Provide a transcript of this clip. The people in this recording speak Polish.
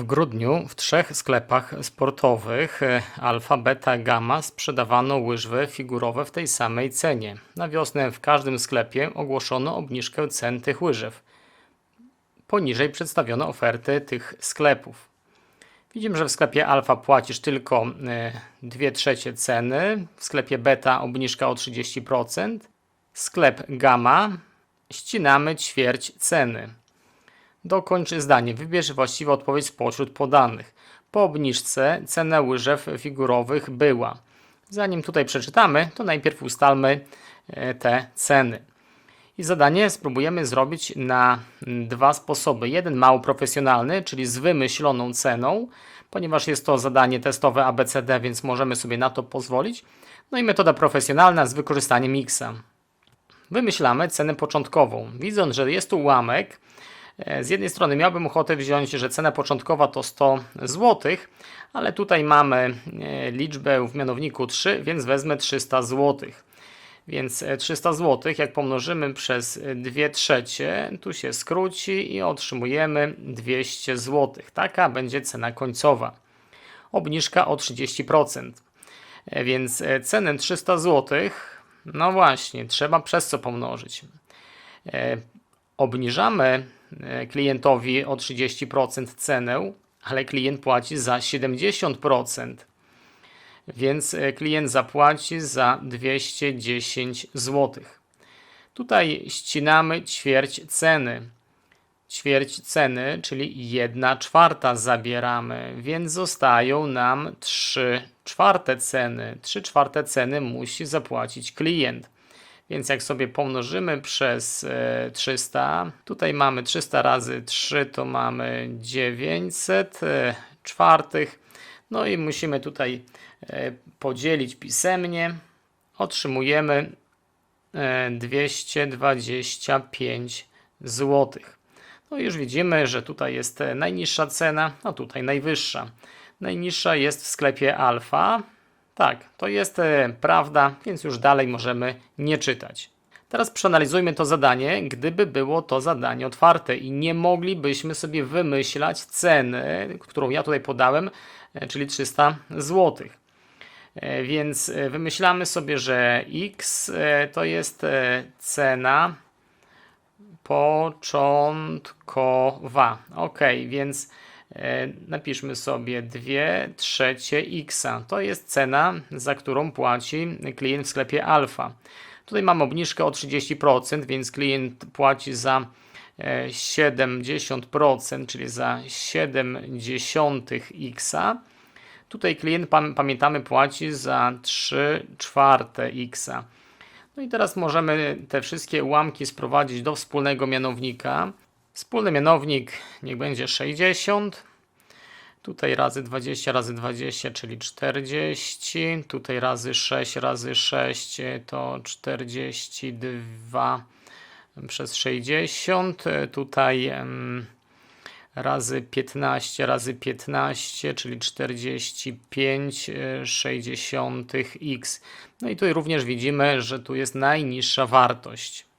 W grudniu w trzech sklepach sportowych e, Alfa, Beta, Gamma sprzedawano łyżwy figurowe w tej samej cenie. Na wiosnę w każdym sklepie ogłoszono obniżkę cen tych łyżew. Poniżej przedstawiono oferty tych sklepów. Widzimy, że w sklepie Alfa płacisz tylko 2 trzecie ceny, w sklepie Beta obniżka o 30%, sklep Gamma ścinamy ćwierć ceny. Dokończ zdanie. Wybierz właściwą odpowiedź spośród podanych. Po obniżce cena łyżew figurowych była. Zanim tutaj przeczytamy, to najpierw ustalmy e, te ceny. I zadanie spróbujemy zrobić na dwa sposoby. Jeden mało profesjonalny, czyli z wymyśloną ceną, ponieważ jest to zadanie testowe ABCD, więc możemy sobie na to pozwolić. No i metoda profesjonalna z wykorzystaniem Xa. Wymyślamy cenę początkową. Widząc, że jest tu ułamek, Z jednej strony miałbym ochotę wziąć, że cena początkowa to 100 zł, ale tutaj mamy e, liczbę w mianowniku 3, więc wezmę 300 zł. Więc e, 300 zł, jak pomnożymy przez 2 trzecie, tu się skróci i otrzymujemy 200 zł. Taka będzie cena końcowa. Obniżka o 30%. E, Więc e, cenę 300 zł, no właśnie, trzeba przez co pomnożyć. E, Obniżamy e, klientowi o 30% cenę, ale klient płaci za 70%. Więc e, klient zapłaci za 210 zł. Tutaj ścinamy ćwierć ceny. Ćwierć ceny, czyli 1 czwarta zabieramy, więc zostają nam 3 czwarte ceny. 3 czwarte ceny musi zapłacić klient. Więc jak sobie pomnożymy przez e, 300, tutaj mamy 300 razy 3, to mamy 900 e, czwartych. No i musimy tutaj e, podzielić pisemnie. Otrzymujemy e, 225 zł. No już widzimy, że tutaj jest e, najniższa cena, a tutaj najwyższa. Najniższa jest w sklepie Alfa. Tak, to jest e, prawda, więc już dalej możemy nie czytać. Teraz przeanalizujmy to zadanie, gdyby było to zadanie otwarte i nie moglibyśmy sobie wymyślać ceny, którą ja tutaj podałem, e, czyli 300 zł. E, Więc wymyślamy sobie, że x to jest cena początkowa. Ok, więc napiszmy sobie 2 trzecie x. To jest cena, za którą płaci klient w sklepie Alfa. Tutaj mam obniżkę o 30%, więc klient płaci za e, 70%, czyli za 70 x. Tutaj klient, pam- pamiętamy, płaci za 3 czwarte x. No i teraz możemy te wszystkie ułamki sprowadzić do wspólnego mianownika. Wspólny mianownik niech będzie 60. Tutaj razy 20 razy 20, czyli 40. Tutaj razy 6 razy 6 to 42 przez 60. Tutaj em, razy 15 razy 15, czyli 45 e, 60 x. No i tutaj również widzimy, że tu jest najniższa wartość.